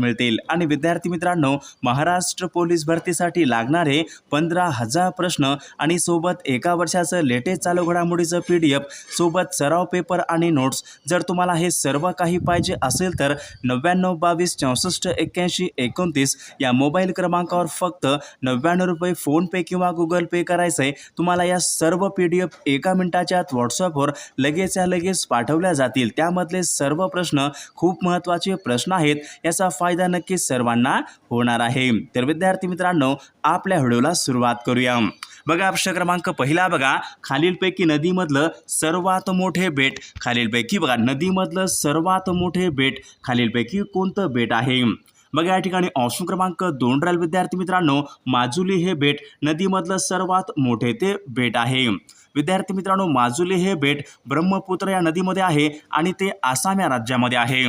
मिळतील. आणि विद्यार्थी मित्रांनो महाराष्ट्र पोलीस भरतीसाठी लागणारे पंधरा हजार प्रश्न आणि सोबत एका वर्षाचं लेटेस्ट चालू घडामोडीचं पी डी एफ सोबत सराव पेपर आणि नोट्स. जर तुम्हाला हे सर्व काही पाहिजे असेल तर नव्याण्णव बावीस चौसष्ट एक्क्याऐंशी एकोणतीस या मोबाईल क्रमांकावर फक्त नव्याण्णव रुपये फोनपे किंवा गुगल पे करायचं आहे तुम्हाला या सर्व पी डी एफ एका मिनिटाच्या आत व्हॉट्सअपवर लगेचच्या लगेच पाठवल्या जातील. त्यामधले सर्व प्रश्न खूप महत्त्वाचे प्रश्न आहेत. याचा फायदा नक्कीच सर्वांना होणार आहे. तर विद्यार्थी मित्रांनो आपल्या व्हिडिओला सुरुवात करूया. बघा प्रश्न क्रमांक पहिला बघा. खालीलपैकी नदीमधलं सर्वात मोठे बेट खालीलपैकी बघा नदीमधलं सर्वात मोठे बेट खालीलपैकी कोणतं बेट आहे? बघा या ठिकाणी ऑप्शन क्रमांक दोन राहील. विद्यार्थी मित्रांनो माजुली हे बेट नदीमधलं सर्वात मोठे ते बेट आहे. विद्यार्थी मित्रांनो माजुली हे बेट ब्रह्मपुत्र या नदीमध्ये आहे आणि ते आसाम या राज्यामध्ये आहे.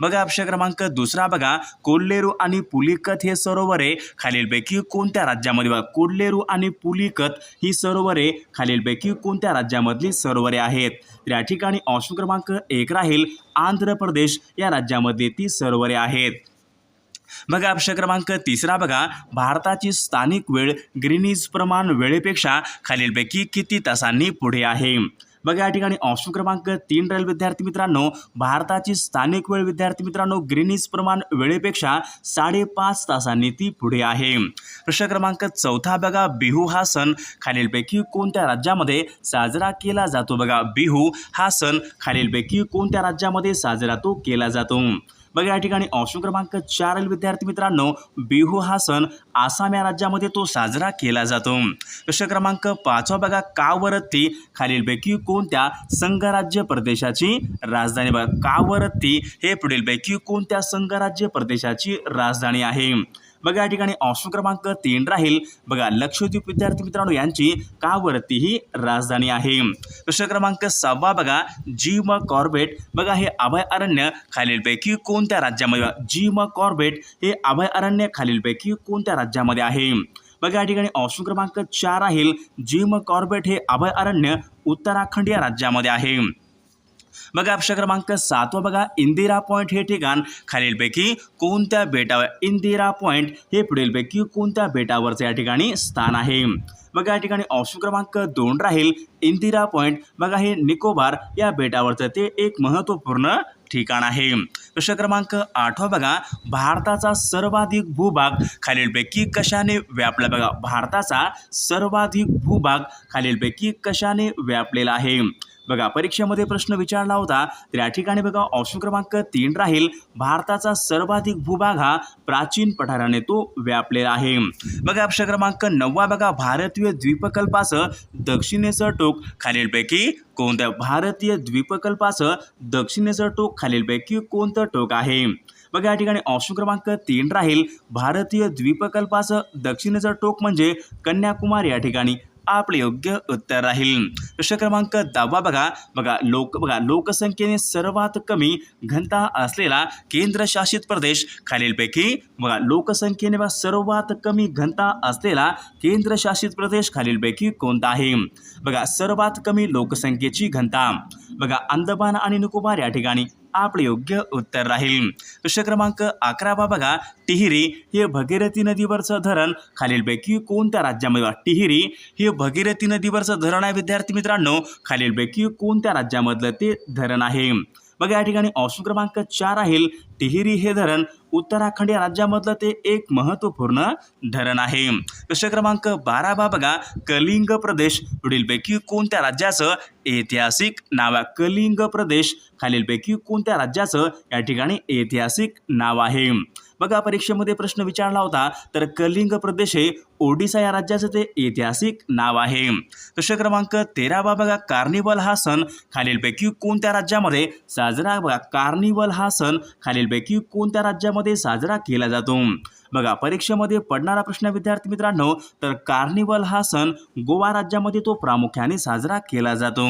बघा ऑप्शन क्रमांक दुसरा बघा. कोल्हेरू आणि पुलिकत हे सरोवरे खालीलपैकी कोणत्या राज्यामध्ये बघा? कोल्हेरू आणि पुलिकत ही सरोवरे खालीलपैकी कोणत्या राज्यामधली सरोवरे आहेत? तर या ठिकाणी ऑप्शन क्रमांक एक राहील. आंध्र प्रदेश या राज्यामध्ये ती सरोवरे आहेत. बघा ऑप्शन क्रमांक तिसरा बघा. भारताची स्थानिक वेळ ग्रीनिज प्रमाण वेळेपेक्षा खालीलपैकी किती तासांनी पुढे आहे? बघा या ठिकाणी ऑप्शन क्रमांक तीन राहील विद्यार्थी मित्रांनो. भारताची स्थानिक वेळ विद्यार्थी मित्रांनो ग्रीनिज प्रमाण वेळेपेक्षा साडेपाच तासांनी ती पुढे आहे. प्रश्न क्रमांक चौथा बघा. बिहू हा सण खालीलपैकी कोणत्या राज्यामध्ये साजरा केला जातो? बघा बिहू हा सण खालीलपैकी कोणत्या राज्यामध्ये साजरा तो केला जातो? बघा या ठिकाणी ऑप्शन क्रमांक चार विद्यार्थी मित्रांनो बिहू हा सण आसाम या राज्यामध्ये तो साजरा केला जातो. प्रश्न क्रमांक पाचवा बघा कावरत्ती खालीलपैकी कोणत्या संघराज्य प्रदेशाची राजधानी बघा कावरत्ती हे पुढीलपैकी कोणत्या संघराज्य प्रदेशाची राजधानी आहे? बघा या ठिकाणी ऑप्शन क्रमांक तीन राहील. बघा लक्षद्वीप विद्यार्थी मित्रांनो यांची कावरती ही राजधानी आहे. प्रश्न क्रमांक सहावा बघा जी म कॉर्बेट. बघा हे अभयारण्य खालीलपैकी कोणत्या राज्यामध्ये जिम जी म कॉर्बेट हे अभयारण्य खालीलपैकी कोणत्या राज्यामध्ये आहे? बघा या ठिकाणी ऑप्शन क्रमांक चार राहील. जिम कॉर्बेट हे अभयारण्य उत्तराखंड या राज्यामध्ये आहे. बघा ऑप्शन क्रमांक सातवा बघा इंदिरा पॉईंट हे ठिकाण खालीलपैकी कोणत्या बेटावर इंदिरा पॉईंट हे पुढीलपैकी कोणत्या बेटावरचं या ठिकाणी स्थान आहे? बघा या ठिकाणी ऑप्शन क्रमांक दोन राहील इंदिरा पॉईंट बघा हे निकोबार या बेटावरचं ते एक महत्त्वपूर्ण ठिकाण आहे. प्रश्न क्रमांक आठवा बघा भारताचा सर्वाधिक भूभाग खालीलपैकी कशाने व्यापला? बघा भारताचा सर्वाधिक भूभाग खालीलपैकी कशाने व्यापलेला आहे? बघा परीक्षेमध्ये प्रश्न विचारला होता तर या ठिकाणी बघा ऑप्शन क्रमांक तीन राहील. भारताचा सर्वाधिक भूभाग हा प्राचीन पठाराने तो व्यापलेला आहे. बघा ऑप्शन क्रमांक नववा बघा भारतीय द्वीपकल्पाचं दक्षिणेचं टोक खालीलपैकी कोणत्या भारतीय द्वीपकल्पाचं दक्षिणेचं टोक खालीलपैकी कोणतं टोक आहे? बघा या ठिकाणी ऑप्शन क्रमांक तीन राहील. भारतीय द्वीपकल्पाचं दक्षिणेचं टोक म्हणजे कन्याकुमारी या ठिकाणी. आपले योग्य उत्तर राहील. प्रश्न क्रमांक दहावा बघा. बघा लोक बघा लोकसंख्येने सर्वात कमी घनता असलेला केंद्रशासित प्रदेश खालीलपैकी बघा लोकसंख्येने बघा सर्वात कमी घनता असलेला केंद्रशासित प्रदेश खालीलपैकी कोणता आहे? बघा सर्वात कमी लोकसंख्येची घनता. बघा अंदमान आणि निकोबार या ठिकाणी. आपलं योग्य उत्तर राहील. प्रश्न क्रमांक अकरा बा बघा टिहिरी हे भगीरथी नदीवरचं धरण. खालीलपैकी कोणत्या राज्यामध्ये टिहिरी हे भगीरथी नदीवरचं धरण आहे विद्यार्थी मित्रांनो. खालीलपैकी कोणत्या राज्यामधलं ते धरण आहे? बघा या ठिकाणी ऑप्शन क्रमांक चार राहील टिहिरी हे धरण. उत्तराखंड या राज्यामधलं ते एक महत्त्वपूर्ण धरण आहे. प्रश्न क्रमांक बारावा बघा कलिंग प्रदेश. पुढीलपैकी कोणत्या राज्याचं ऐतिहासिक नाव आहे? कलिंग प्रदेश. खालीलपैकी कोणत्या राज्याचं या ठिकाणी ऐतिहासिक नाव आहे? बघा परीक्षेमध्ये प्रश्न विचारला होता तर कलिंग प्रदेश हे ओडिसा या राज्याचं ते ऐतिहासिक नाव आहे. प्रश्न क्रमांक तेरावा बघा कार्निवल हा सण खालीलपैकी कोणत्या राज्यामध्ये साजरा बघा कार्निवल हा सण खालीलपैकी कोणत्या राज्यामध्ये साजरा केला जातो? बघा परीक्षेमध्ये पडणारा प्रश्न विद्यार्थी मित्रांनो तर कार्निवल हा सण गोवा राज्यामध्ये तो प्रामुख्याने साजरा केला जातो.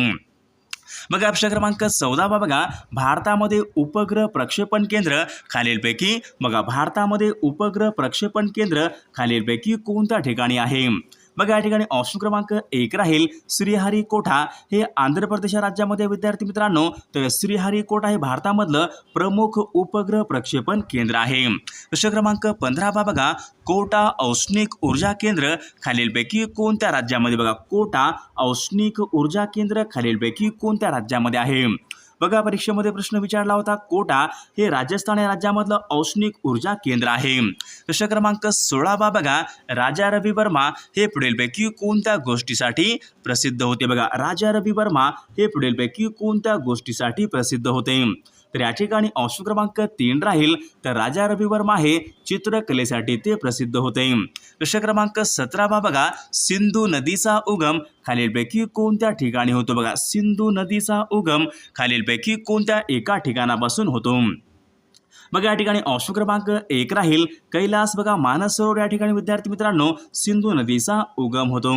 मग प्रश्न क्रमांक चौदावा बघा भारतामध्ये उपग्रह प्रक्षेपण केंद्र खालीलपैकी बघा भारतामध्ये उपग्रह प्रक्षेपण केंद्र खालीलपैकी कोणत्या ठिकाणी आहे? बघा या ठिकाणी ऑप्शन क्रमांक एक राहील श्रीहरिकोटा हे आंध्र प्रदेश राज्यामध्ये विद्यार्थी मित्रांनो तर श्रीहरिकोटा हे भारतामधलं प्रमुख उपग्रह प्रक्षेपण केंद्र आहे. प्रश्न क्रमांक पंधरावा बघा. कोटा औष्णिक ऊर्जा केंद्र खालीलपैकी कोणत्या राज्यामध्ये? बघा कोटा औष्णिक ऊर्जा केंद्र खालीलपैकी कोणत्या राज्यामध्ये आहे? बघा परीक्षेमध्ये प्रश्न विचारला होता कोटा हे राजस्थान या राज्यामधलं औष्णिक ऊर्जा केंद्र आहे. प्रश्न क्रमांक सोळावा बघा राजा रवी वर्मा हे पुढीलपैकी कोणत्या गोष्टीसाठी प्रसिद्ध होते? बघा राजा रवी वर्मा हे पुढीलपैकी कोणत्या गोष्टीसाठी प्रसिद्ध होते? तर या ठिकाणी ऑप्शन क्रमांक तीन राहील. तर राजा रवी वर्मा हे चित्रकलेसाठी ते प्रसिद्ध होते. प्रश्न क्रमांक सतरावा बघा सिंधू नदीचा उगम खालीलपैकी कोणत्या ठिकाणी होतो? बघा सिंधू नदीचा उगम खालीलपैकी कोणत्या एका ठिकाणापासून होतो? बघा या ठिकाणी ऑप्शन क्रमांक एक राहील. कैलास बघा मानस सरोवर या ठिकाणी विद्यार्थी मित्रांनो सिंधू नदीचा उगम होतो.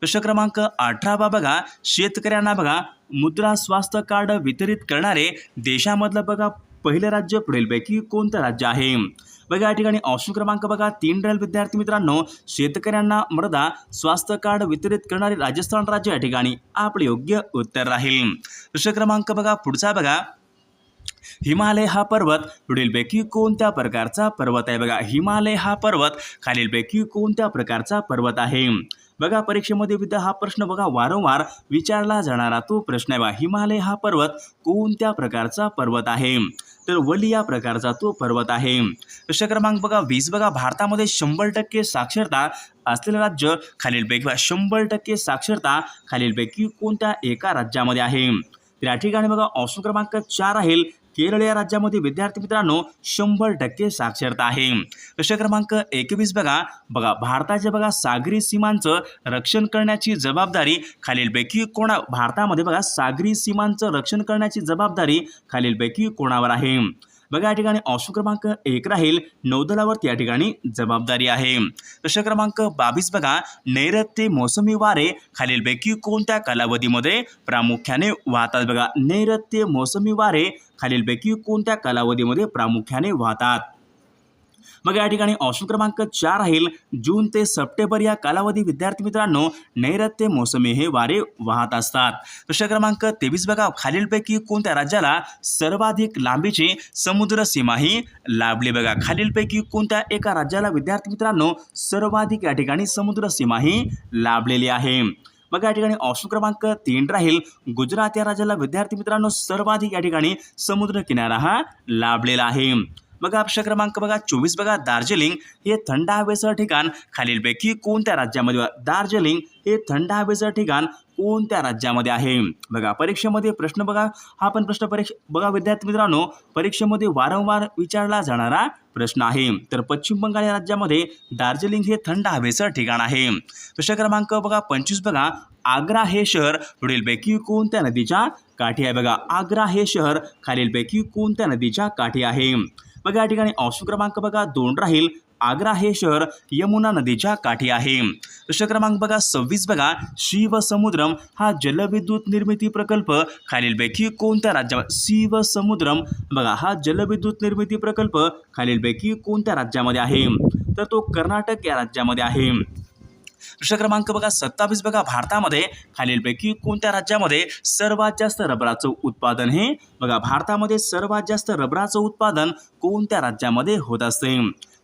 प्रश्न क्रमांक अठरावा बघा शेतकऱ्यांना बघा मुद्रा स्वास्थ्य कार्ड वितरित करणारे देशामधलं बघा पहिलं राज्य पुढीलपैकी कोणतं राज्य आहे? बघा या ठिकाणी ऑप्शन क्रमांक बघा तीन राहील विद्यार्थी मित्रांनो. शेतकऱ्यांना मृदा स्वास्थ्य कार्ड वितरित करणारे राजस्थान राज्य या ठिकाणी आपले योग्य उत्तर राहील. प्रश्न क्रमांक बघा पुढचा बघा. हिमालय हा पर्वत पुढीलपैकी कोणत्या प्रकारचा पर्वत आहे? बघा हिमालय हा पर्वत खालीलपैकी कोणत्या प्रकारचा पर्वत आहे? बघा परीक्षेमध्ये विद्या हा प्रश्न बघा वारंवार विचारला जाणारा तो प्रश्न आहे बा हिमालय हा पर्वत कोणत्या प्रकारचा पर्वत आहे? तर वली या प्रकारचा तो पर्वत आहे. प्रश्न क्रमांक बघा वीस. बघा भारतामध्ये शंभर टक्के साक्षरता असलेलं राज्य खालीलपैकी शंभर टक्के साक्षरता खालीलपैकी कोणत्या एका राज्यामध्ये आहे? तर या ठिकाणी बघा ऑप्शन क्रमांक चार राहील केरळ या राज्यामध्ये विद्यार्थी मित्रांनो शंभर टक्के साक्षरता आहे. प्रश्न क्रमांक एकवीस बघा. बघा भारताच्या बघा सागरी सीमांचं रक्षण करण्याची जबाबदारी खालीलपैकी कोणा भारतामध्ये बघा सागरी सीमांचं रक्षण करण्याची जबाबदारी खालीलपैकी कोणावर आहे? बघा या ठिकाणी ऑप्शन क्रमांक एक राहील. नौदलावरती या ठिकाणी जबाबदारी आहे. प्रश्न क्रमांक बावीस बघा. नैऋत्य मोसमी वारे खालीलपैकी कोणत्या कालावधीमध्ये प्रामुख्याने वाहतात बघा? नैऋत्य मोसमी वारे खालीलपैकी कोणत्या कालावधीमध्ये प्रामुख्याने वाहतात? मग या ठिकाणी ऑप्शन क्रमांक चार राहील. जून ते सप्टेंबर या कालावधी विद्यार्थी मित्रांनो नैऋत्य मोसमी हे वारे वाहत असतात. प्रश्न क्रमांक तेवीस बघा. खालीलपैकी कोणत्या राज्याला सर्वाधिक लांबीची समुद्र सीमा ही लाभली बघा. खालीलपैकी कोणत्या एका राज्याला विद्यार्थी मित्रांनो सर्वाधिक या ठिकाणी समुद्र सीमा ही लाभलेली आहे? मग या ठिकाणी ऑप्शन क्रमांक तीन राहील. गुजरात या राज्याला विद्यार्थी मित्रांनो सर्वाधिक या ठिकाणी समुद्र किनारा हा लाभलेला आहे. बघा प्रश्न क्रमांक बघा चोवीस बघा दार्जिलिंग हे थंड हवेचं ठिकाण. खालीलपैकी कोणत्या राज्यामध्ये दार्जिलिंग हे थंड हवेचं ठिकाण कोणत्या राज्यामध्ये आहे? बघा परीक्षेमध्ये प्रश्न बघा. हा पण प्रश्न परीक्षा बघा विद्यार्थी मित्रांनो परीक्षेमध्ये वारंवार विचारला जाणारा प्रश्न आहे. तर पश्चिम बंगाल या राज्यामध्ये दार्जिलिंग हे थंड हवेचं ठिकाण आहे. प्रश्न क्रमांक बघा पंचवीस बघा. आग्रा हे शहर पुढीलपैकी कोणत्या नदीच्या काठी आहे? बघा आग्रा हे शहर खालीलपैकी कोणत्या नदीच्या काठी आहे? मग या ठिकाणी ऑप्शन क्रमांक बघा दोन राहील. आग्रा हे शहर यमुना नदीच्या काठी आहे. प्रश्न क्रमांक बघा सव्वीस बघा शिवसमुद्रम हा जलविद्युत निर्मिती प्रकल्प. खालीलपैकी कोणत्या राज्यामध्ये शिवसमुद्रम. बघा हा जलविद्युत निर्मिती प्रकल्प खालीलपैकी कोणत्या राज्यामध्ये आहे? तर तो कर्नाटक या राज्यामध्ये आहे. प्रश्न क्रमांक बघा सत्तावीस बघा भारतामध्ये खालीलपैकी कोणत्या राज्यामध्ये सर्वात जास्त रबराचं उत्पादन हे? बघा भारतामध्ये सर्वात जास्त रबराचं उत्पादन कोणत्या राज्यामध्ये होत असते?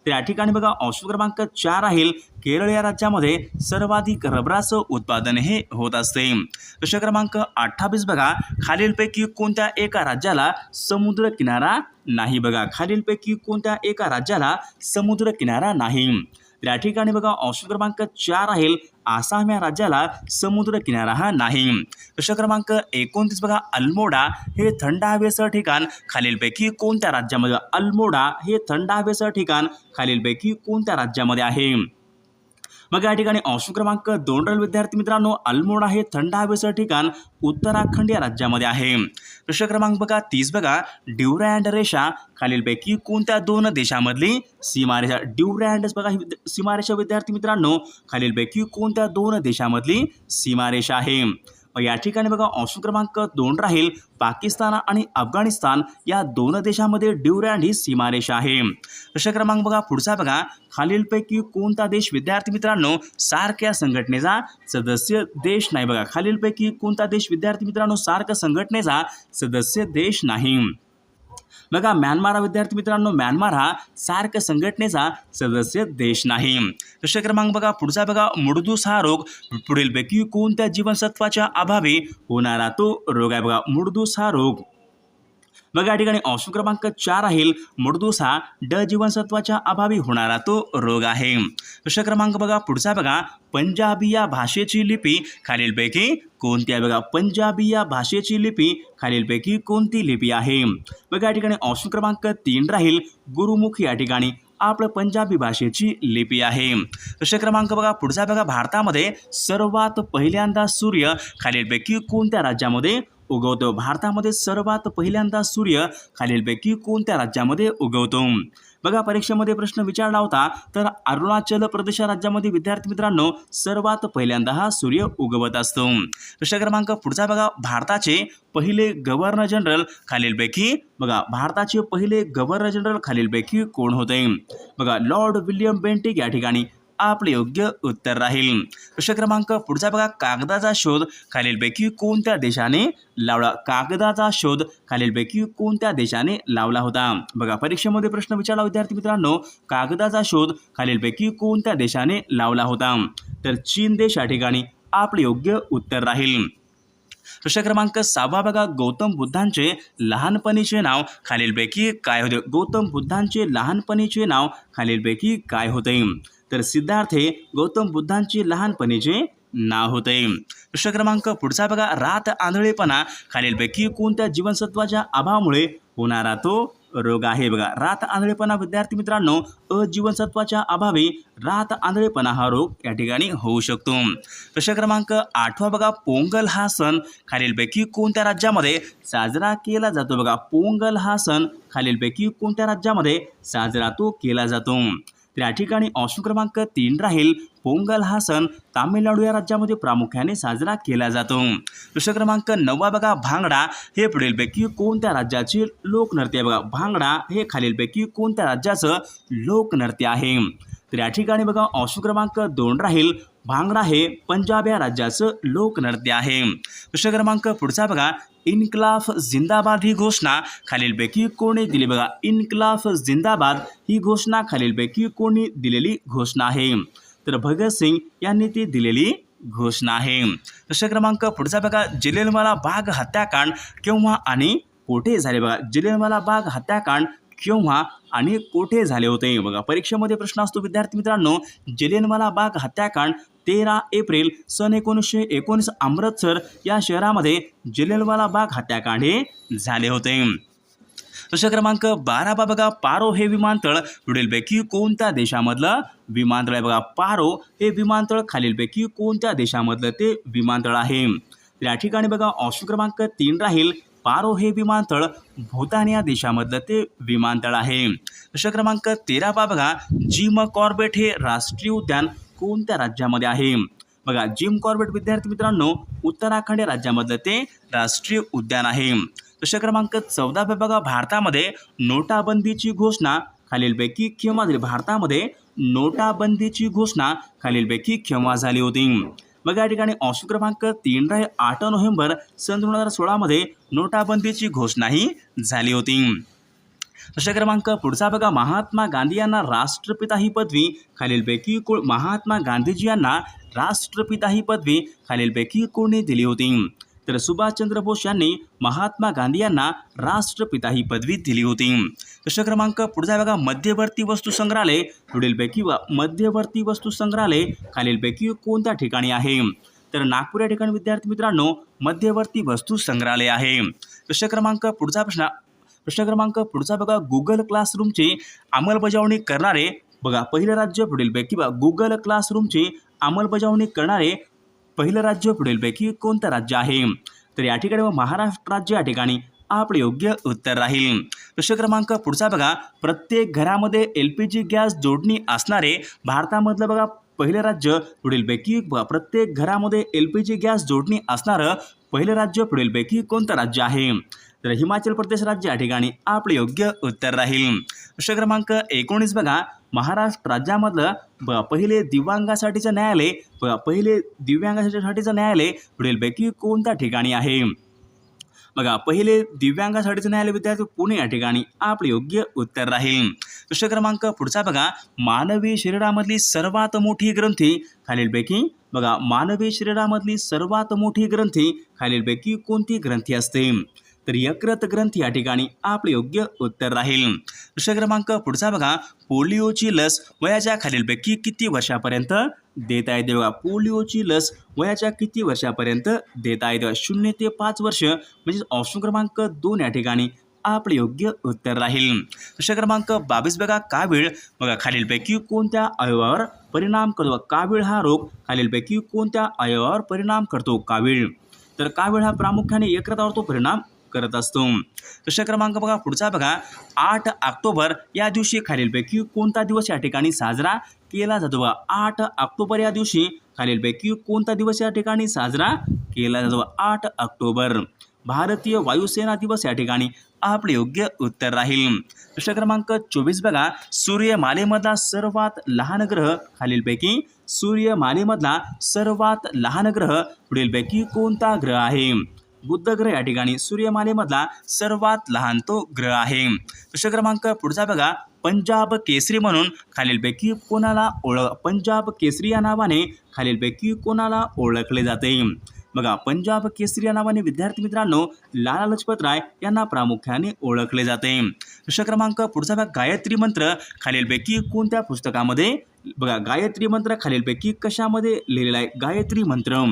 तर या ठिकाणी बघा ऑप्शन क्रमांक चार राहील. केरळ या राज्यामध्ये सर्वाधिक रबराचं उत्पादन हे होत असते. प्रश्न क्रमांक अठ्ठावीस बघा खालीलपैकी कोणत्या एका राज्याला समुद्र किनारा नाही? बघा खालीलपैकी कोणत्या एका राज्याला समुद्र किनारा नाही? तर या ठिकाणी बघा ऑप्शन क्रमांक चार राहील आसाम या राज्याला समुद्र किनारा हा नाही. प्रश्न क्रमांक एकोणतीस बघा अल्मोडा हे थंड हवेचं ठिकाण. खालीलपैकी कोणत्या राज्यामध्ये अल्मोडा हे थंड हवेचं ठिकाण? खालीलपैकी कोणत्या राज्यामध्ये आहे? मग या ठिकाणी ऑप्शन क्रमांक दोन राहील विद्यार्थी मित्रांनो. अल्मोडा हे थंड हवेचं ठिकाण उत्तराखंड या राज्यामध्ये आहे. प्रश्न क्रमांक बघा तीस बघा. ड्युरँड रेषा खालीलपैकी कोणत्या दोन देशामधली सीमारेषा ड्युरँड बघा ही सीमारेषा विद्यार्थी मित्रांनो खालीलपैकी कोणत्या दोन देशामधली सीमारेषा आहे? मग या ठिकाणी बघा ऑप्शन क्रमांक दोन राहील पाकिस्तान आणि अफगाणिस्तान. या दोन देशामध्ये ड्युरँड ही सीमारेषा आहे. प्रश्न क्रमांक बघा पुढचा बघा. खालीलपैकी कोणता देश विद्यार्थी मित्रांनो सार्क या संघटनेचा सदस्य देश नाही? बघा खालीलपैकी कोणता देश विद्यार्थी मित्रांनो सार्क संघटनेचा सदस्य देश नाही? बघा म्यानमार हा विद्यार्थी मित्रांनो म्यानमार हा सार्क संघटनेचा सदस्य देश नाही. प्रश्न क्रमांक बघा पुढचा बघा मुडदूस हा रोग. पुढीलपैकी कोणत्या जीवनसत्वाच्या अभावी होणारा तो रोग आहे बघा मुडदूस हा रोग. बघा या ठिकाणी ऑप्शन क्रमांक चार राहील. मुडदूस हा ड जीवनसत्वाच्या अभावी होणारा तो रोग आहे. प्रश्न क्रमांक बघा पुढचा बघा. पंजाबी या भाषेची लिपी खालीलपैकी कोणती आहे बघा? पंजाबी या भाषेची लिपी खालीलपैकी कोणती लिपी आहे? बघा या ठिकाणी ऑप्शन क्रमांक तीन राहील. गुरुमुख या ठिकाणी आपलं पंजाबी भाषेची लिपी आहे. प्रश्न क्रमांक बघा पुढचा बघा. भारतामध्ये सर्वात पहिल्यांदा सूर्य खालीलपैकी कोणत्या राज्यामध्ये उगवतो. भारतामध्ये सर्वात पहिल्यांदा सूर्य खालीलपैकी कोणत्या राज्यामध्ये उगवतो? बघा परीक्षेमध्ये प्रश्न विचारला होता तर अरुणाचल प्रदेश राज्यामध्ये विद्यार्थी मित्रांनो सर्वात पहिल्यांदा हा सूर्य उगवत असतो. प्रश्न क्रमांक पुढचा बघा. भारताचे पहिले गव्हर्नर जनरल खालीलपैकी बघा भारताचे पहिले गव्हर्नर जनरल खालीलपैकी कोण होते? बघा लॉर्ड विल्यम बेंटिक या ठिकाणी. आपले योग्य उत्तर राहील. प्रश्न क्रमांक पुढचा बघा कागदाचा शोध खालीलपैकी कोणत्या देशाने लावला? कागदाचा शोध खालीलपैकी कोणत्या देशाने लावला होता? बघा परीक्षेमध्ये प्रश्न विचारला विद्यार्थी मित्रांनो कागदाचा शोध खालीलपैकी कोणत्या देशाने लावला होता? तर चीन देश या ठिकाणी आपले योग्य उत्तर राहील. प्रश्न क्रमांक सहावा बघा गौतम बुद्धांचे लहानपणीचे नाव खालीलपैकी काय होते? गौतम बुद्धांचे लहानपणीचे नाव खालीलपैकी काय होते? तर सिद्धार्थ हे गौतम बुद्धांचे लहानपणीचे नाव होते. प्रश्न क्रमांक पुढचा बघा. रात आंधळेपणा खालीलपैकी कोणत्या जीवनसत्वाच्या अभावामुळे होणारा तो रोग आहे? बघा रात आंधळेपणा विद्यार्थी मित्रांनो अजीवनसत्वाच्या अभावी रात आंधळेपणा हा रोग या ठिकाणी होऊ शकतो. प्रश्न क्रमांक आठवा बघा. पोंगल हा सण खालीलपैकी कोणत्या राज्यामध्ये साजरा केला जातो? बघा पोंगल हा सण खालीलपैकी कोणत्या राज्यामध्ये साजरा तो केला जातो? त्या ठिकाणी ऑप्शन क्रमांक तीन राहील. पोंगल हा सण तामिळनाडू या राज्यामध्ये प्रामुख्याने साजरा केला जातो. प्रश्न क्रमांक नववा बघा भांगडा. हे पुढीलपैकी कोणत्या राज्याचे लोकनृत्य आहे बघा? भांगडा हे खालीलपैकी कोणत्या राज्याचं लोकनृत्य आहे? तर या ठिकाणी बघा ऑप्शन क्रमांक दोन राहील. भांगडा हे पंजाब या राज्याचं लोकनृत्य आहे. प्रश्न क्रमांक पुढचा बघा इन्क्लाफ जिंदाबाद ही घोषणा खालीलपैकी कोणी दिली? बघा इन्क्लाफ जिंदाबाद ही घोषणा खालीलपैकी कोणी दिलेली घोषणा आहे. तर भगतसिंग यांनी ती दिलेली घोषणा आहे. प्रश्न क्रमांक पुढचा बघा जिलेलमाला बाग हत्याकांड केव्हा आणि कोठे झाले? बघा जिलेलमाला बाग हत्याकांड केव्हा आणि कोठे झाले होते? बघा परीक्षेमध्ये प्रश्न असतो विद्यार्थी मित्रांनो जलियनवाला बाग हत्याकांड तेरा एप्रिल सन एकोणीसशे एकोणीस अमृतसर या शहरामध्ये जलियनवाला बाग हत्याकांडे झाले होते. प्रश्न क्रमांक बारा बा बघा पारो हे विमानतळ पुढीलपैकी कोणत्या देशामधलं विमानतळ आहे? बघा पारो हे विमानतळ खालीलपैकी कोणत्या देशामधलं ते विमानतळ आहे? या ठिकाणी बघा ऑप्शन क्रमांक तीन राहील. पारो हे विमानतळ भूतान या देशामधलं ते विमानतळ आहे. प्रश्न क्रमांक तेरा बा बघा जिम कॉर्बेट हे राष्ट्रीय उद्यान कोणत्या राज्यामध्ये आहे? बघा जिम कॉर्बेट विद्यार्थी मित्रांनो उत्तराखंड या राज्यामधलं ते राष्ट्रीय उद्यान आहे. प्रश्न क्रमांक चौदा बघा भारतामध्ये नोटाबंदीची घोषणा खालीलपैकी केव्हा झाली? भारतामध्ये नोटाबंदीची घोषणा खालीलपैकी केव्हा झाली होती? मग या ठिकाणी ऑप्शन क्रमांक तीन राही आठ नोव्हेंबर सन दोन हजार सोळामध्ये नोटाबंदीची घोषणाही झाली होती. प्रश्न क्रमांक. पुढचा बघा महात्मा गांधी यांना राष्ट्रपिता ही पदवी खालीलपैकी को महात्मा गांधीजी यांना राष्ट्रपिता ही पदवी खालीलपैकी कोणी दिली होती. तर सुभाषचंद्र बोस यांनी महात्मा गांधी यांना राष्ट्रपिता ही पदवी दिली होती. प्रश्न क्रमांक. पुढचा बघा मध्यवर्ती वस्तू संग्रहालय. पुढीलपैकी व मध्यवर्ती वस्तू संग्रहालय खालीलपैकी कोणत्या ठिकाणी आहे? तर नागपूर या ठिकाणी विद्यार्थी मित्रांनो मध्यवर्ती वस्तू संग्रहालय आहे. प्रश्न क्रमांक. पुढचा प्रश्न प्रश्न क्रमांक पुढचा बघा गुगल क्लासरूमची अंमलबजावणी करणारे बघा पहिलं राज्य पुढीलपैकी बघा गुगल क्लासरूमची अंमलबजावणी करणारे पहिलं राज्य पुढीलपैकी कोणतं राज्य आहे? तर या ठिकाणी व महाराष्ट्र राज्य या ठिकाणी आपले योग्य उत्तर राहील. प्रश्न क्रमांक पुढचा बघा प्रत्येक घरामध्ये एल पी जी गॅस जोडणी असणारे भारतामधलं बघा पहिलं राज्य पुढीलपैकी बघा प्रत्येक घरामध्ये एल पी जी गॅस जोडणी असणारं पहिलं राज्य पुढीलपैकी कोणतं राज्य आहे? तर हिमाचल प्रदेश राज्य या ठिकाणी आपलं योग्य उत्तर राहील. प्रश्न क्रमांक एकोणीस बघा. महाराष्ट्र राज्यामधलं ब पहिले दिव्यांगासाठीचं न्यायालय पहिले दिव्यांगासाठीचं न्यायालय पुढीलपैकी कोणत्या ठिकाणी आहे? बघा पहिले दिव्यांगासाठीचं न्यायालय विद्यार्थी पुणे या ठिकाणी आपले योग्य उत्तर राहील. प्रश्न क्रमांक पुढचा बघा. मानवी शरीरामधली सर्वात मोठी ग्रंथी खालीलपैकी बघा मानवी शरीरामधली सर्वात मोठी ग्रंथी खालीलपैकी कोणती ग्रंथी असते? तर यकृत ग्रंथ या ठिकाणी आपले योग्य उत्तर राहील. प्रश्न क्रमांक पुढचा बघा. पोलिओची लस वयाच्या खालीलपैकी किती वर्षापर्यंत देता येते बघा. पोलिओची लस वयाच्या किती वर्षापर्यंत देता येते शून्य ते पाच वर्ष म्हणजे ऑप्शन क्रमांक दोन या ठिकाणी आपले योग्य उत्तर राहील. प्रश्न क्रमांक बावीस बघा. कावीळ बघा. खालीलपैकी कोणत्या अवयवावर परिणाम करतो कावीळ हा रोग खालीलपैकी कोणत्या अवयवावर परिणाम करतो? कावीळ. तर कावीळ हा प्रामुख्याने यकृतावर तो परिणाम करत असतो. प्रश्न क्रमांक बघा पुढचा बघा. आठ ऑक्टोबर या दिवशी खालीलपैकी कोणता दिवस या ठिकाणी साजरा केला जातो? बघा आठ ऑक्टोबर या दिवशी खालीलपैकी कोणता दिवस या ठिकाणी साजरा केला जातो? आठ ऑक्टोबर. भारतीय वायुसेना दिवस या ठिकाणी आपले योग्य उत्तर राहील. प्रश्न क्रमांक चोवीस बघा. सूर्यमालेमधला सर्वात लहान ग्रह खालीलपैकी सूर्यमालेमधला सर्वात लहान ग्रह पुढीलपैकी कोणता ग्रह आहे? बुद्ध ग्रह या ठिकाणी सूर्यमालेमधला सर्वात लहान तो ग्रह आहे. प्रश्न क्रमांक पुढचा बघा. पंजाब केसरी म्हणून खालीलपैकी कोणाला ओळख पंजाब केसरी या नावाने खालीलपैकी कोणाला ओळखले जाते? बघा पंजाब केसरी या नावाने विद्यार्थी मित्रांनो लाला लजपत राय यांना प्रामुख्याने ओळखले जाते. प्रश्न क्रमांक पुढचा बघा. गायत्री मंत्र खालीलपैकी कोणत्या पुस्तकामध्ये? बघा गायत्री मंत्र खालीलपैकी कशामध्ये लिहिलेला आहे? गायत्री मंत्र.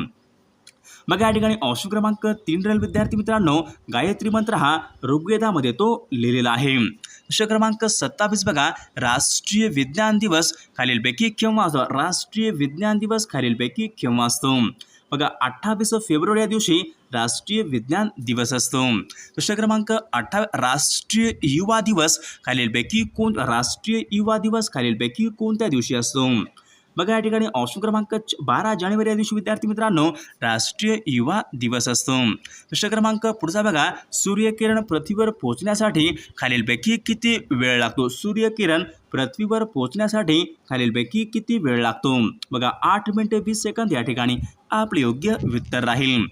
मग या ठिकाणी ऑप्शन क्रमांक तीन राहील विद्यार्थी मित्रांनो. गायत्री मंत्र हा ऋग्वेदामध्ये तो लिहिलेला आहे. प्रश्न क्रमांक सत्तावीस बघा. राष्ट्रीय विज्ञान दिवस खालीलपैकी केव्हा असतो? राष्ट्रीय विज्ञान दिवस खालीलपैकी केव्हा असतो? बघा अठ्ठावीस फेब्रुवारी या दिवशी राष्ट्रीय विज्ञान दिवस असतो. प्रश्न क्रमांक अठ्ठा राष्ट्रीय युवा दिवस खालीलपैकी कोण राष्ट्रीय युवा दिवस खालीलपैकी कोणत्या दिवशी असतो? बघा या ठिकाणी ऑप्शन क्रमांक च- बारा जानेवारी या दिवशी विद्यार्थी मित्रांनो राष्ट्रीय युवा दिवस असतो. प्रश्न क्रमांक पुढचा बघा सूर्यकिरण पृथ्वीवर पोहोचण्यासाठी खालीलपैकी किती वेळ लागतो? सूर्यकिरण पृथ्वीवर पोहोचण्यासाठी खालीलपैकी किती वेळ लागतो? बघा आठ मिनिटे वीस सेकंद या ठिकाणी आपले योग्य उत्तर राहील.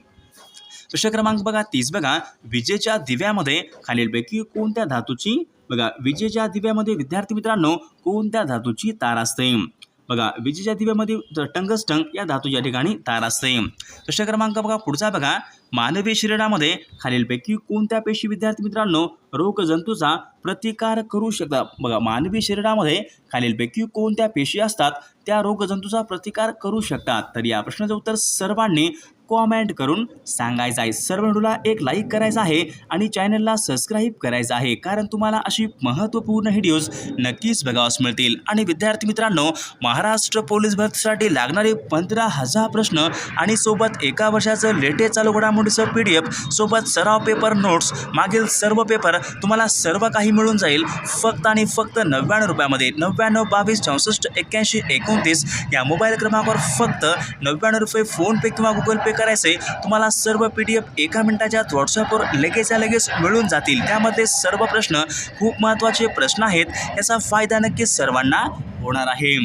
प्रश्न क्रमांक बघा तीस बघा विजेच्या दिव्यामध्ये खालीलपैकी कोणत्या धातूची बघा विजेच्या दिव्यामध्ये विद्यार्थी मित्रांनो कोणत्या धातूची तार असते? बघा विजेच्या दिव्यामध्ये टंगस्टंग या धातू या ठिकाणी तार असते. प्रश्न क्रमांक बघा पुढचा बघा. मानवी शरीरामध्ये खालीलपैकी कोणत्या पेशी विद्यार्थी मित्रांनो रोगजंतूचा प्रतिकार करू शकतात? बघा मानवी शरीरामध्ये खालीलपैकी कोणत्या पेशी असतात? त्या रोगजंतूचा प्रतिकार करू शकतात. तर या प्रश्नाचं उत्तर सर्वांनी कॉमेंट करून सांगायचं आहे. सर्व व्हिडिओला एक लाईक करायचा आहे आणि चॅनलला सबस्क्राईब करायचं आहे. कारण तुम्हाला अशी महत्त्वपूर्ण व्हिडिओज नक्कीच बघावास मिळतील. आणि विद्यार्थी मित्रांनो महाराष्ट्र पोलीस भरतीसाठी लागणारे पंधरा हजार प्रश्न आणि सोबत एका वर्षाचं लेटेस्ट चालू घडामोडीचं पी डी एफ सोबत सराव पेपर नोट्स मागील सर्व पेपर तुम्हाला सर्व काही मिळून जाईल. फक्त आणि फक्त नव्याण्णव रुपयामध्ये. नव्याण्णव बावीस चौसष्ट एक्क्याऐंशी एकोणतीस या मोबाईल क्रमांकावर फक्त नव्याण्णव रुपये फोनपे किंवा गुगल पे करायचे तुम्हाला सर्व पी डी एफ एका मिनिटाच्या व्हॉट्सअपवर लगेचच्या लगेच मिळून जातील. त्यामध्ये सर्व प्रश्न खूप महत्त्वाचे प्रश्न आहेत याचा फायदा नक्कीच सर्वांना होणार आहे.